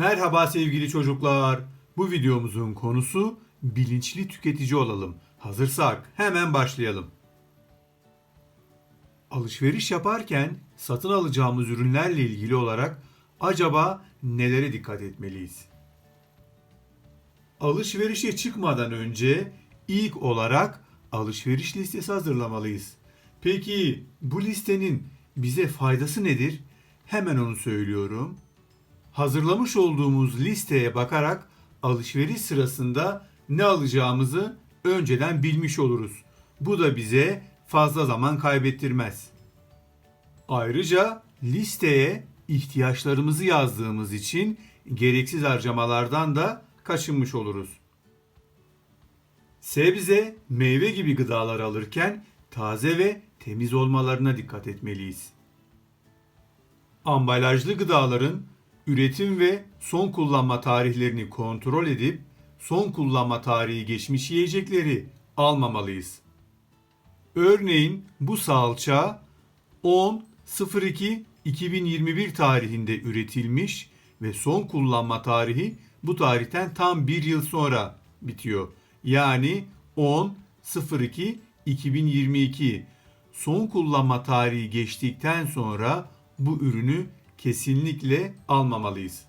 Merhaba sevgili çocuklar. Bu videomuzun konusu bilinçli tüketici olalım. Hazırsak hemen başlayalım. Alışveriş yaparken satın alacağımız ürünlerle ilgili olarak acaba nelere dikkat etmeliyiz? Alışverişe çıkmadan önce ilk olarak alışveriş listesi hazırlamalıyız. Peki bu listenin bize faydası nedir? Hemen onu söylüyorum. Hazırlamış olduğumuz listeye bakarak alışveriş sırasında ne alacağımızı önceden bilmiş oluruz. Bu da bize fazla zaman kaybettirmez. Ayrıca listeye ihtiyaçlarımızı yazdığımız için gereksiz harcamalardan da kaçınmış oluruz. Sebze, meyve gibi gıdalar alırken taze ve temiz olmalarına dikkat etmeliyiz. Ambalajlı gıdaların üretim ve son kullanma tarihlerini kontrol edip son kullanma tarihi geçmiş yiyecekleri almamalıyız. Örneğin bu salça 10.02.2021 tarihinde üretilmiş ve son kullanma tarihi bu tarihten tam bir yıl sonra bitiyor. Yani 10.02.2022 son kullanma tarihi geçtikten sonra bu ürünü kesinlikle almamalıyız.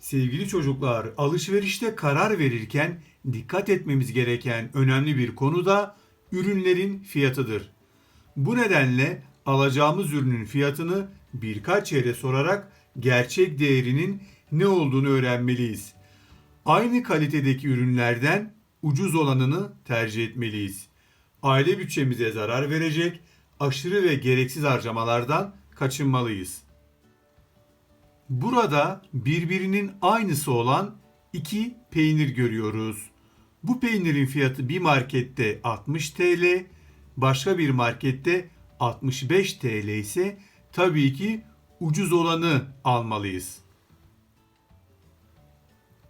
Sevgili çocuklar, alışverişte karar verirken dikkat etmemiz gereken önemli bir konu da ürünlerin fiyatıdır. Bu nedenle alacağımız ürünün fiyatını birkaç yere sorarak gerçek değerinin ne olduğunu öğrenmeliyiz. Aynı kalitedeki ürünlerden ucuz olanını tercih etmeliyiz. Aile bütçemize zarar verecek aşırı ve gereksiz harcamalardan kaçınmalıyız. Burada birbirinin aynısı olan iki peynir görüyoruz. Bu peynirin fiyatı bir markette 60 TL, başka bir markette 65 TL ise tabii ki ucuz olanı almalıyız.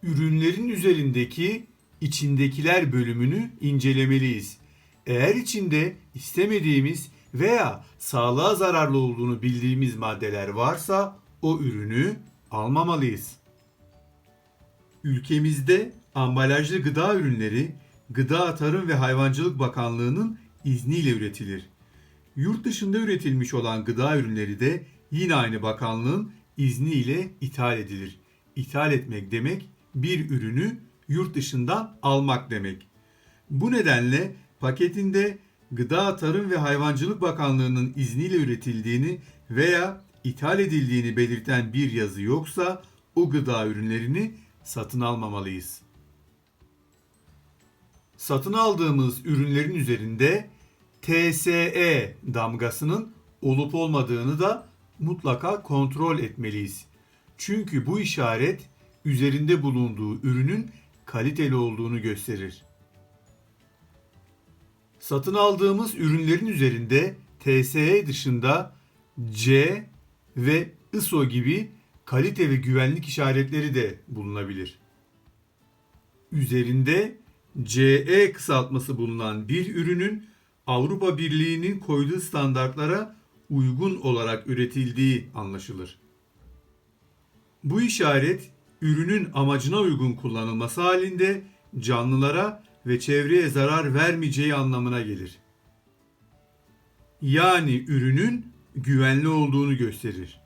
Ürünlerin üzerindeki içindekiler bölümünü incelemeliyiz. Eğer içinde istemediğimiz veya sağlığa zararlı olduğunu bildiğimiz maddeler varsa o ürünü almamalıyız. Ülkemizde ambalajlı gıda ürünleri Gıda Tarım ve Hayvancılık Bakanlığı'nın izniyle üretilir. Yurt dışında üretilmiş olan gıda ürünleri de yine aynı bakanlığın izniyle ithal edilir. İthal etmek demek bir ürünü yurt dışından almak demek. Bu nedenle paketinde Gıda Tarım ve Hayvancılık Bakanlığı'nın izniyle üretildiğini veya ithal edildiğini belirten bir yazı yoksa o gıda ürünlerini satın almamalıyız. Satın aldığımız ürünlerin üzerinde TSE damgasının olup olmadığını da mutlaka kontrol etmeliyiz. Çünkü bu işaret üzerinde bulunduğu ürünün kaliteli olduğunu gösterir. Satın aldığımız ürünlerin üzerinde TSE dışında C ve ISO gibi kalite ve güvenlik işaretleri de bulunabilir. Üzerinde CE kısaltması bulunan bir ürünün Avrupa Birliği'nin koyduğu standartlara uygun olarak üretildiği anlaşılır. Bu işaret ürünün amacına uygun kullanılması halinde canlılara ve çevreye zarar vermeyeceği anlamına gelir. Yani ürünün güvenli olduğunu gösterir.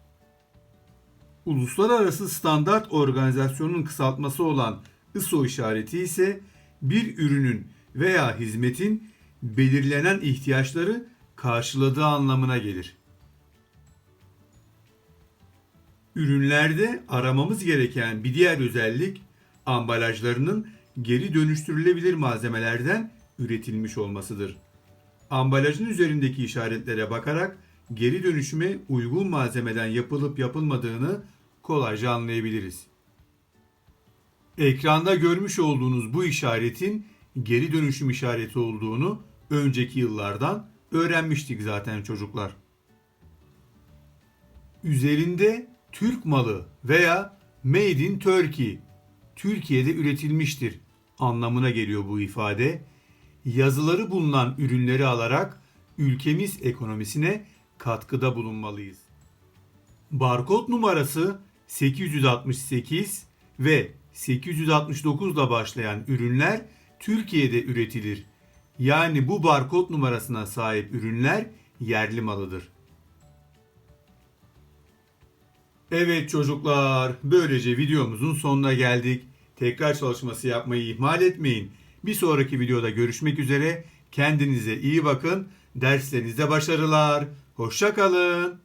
Uluslararası Standart Organizasyonu'nun kısaltması olan ISO işareti ise bir ürünün veya hizmetin belirlenen ihtiyaçları karşıladığı anlamına gelir. Ürünlerde aramamız gereken bir diğer özellik ambalajlarının geri dönüştürülebilir malzemelerden üretilmiş olmasıdır. Ambalajın üzerindeki işaretlere bakarak geri dönüşüme uygun malzemeden yapılıp yapılmadığını kolayca anlayabiliriz. Ekranda görmüş olduğunuz bu işaretin geri dönüşüm işareti olduğunu önceki yıllardan öğrenmiştik zaten çocuklar. Üzerinde Türk malı veya Made in Turkey Türkiye'de üretilmiştir anlamına geliyor bu ifade. Yazıları bulunan ürünleri alarak ülkemiz ekonomisine katkıda bulunmalıyız. Barkod numarası 868 ve 869 ile başlayan ürünler Türkiye'de üretilir. Yani bu barkod numarasına sahip ürünler yerli malıdır. Evet çocuklar, böylece videomuzun sonuna geldik. Tekrar çalışması yapmayı ihmal etmeyin. Bir sonraki videoda görüşmek üzere. Kendinize iyi bakın. Derslerinizde başarılar. Hoşça kalın.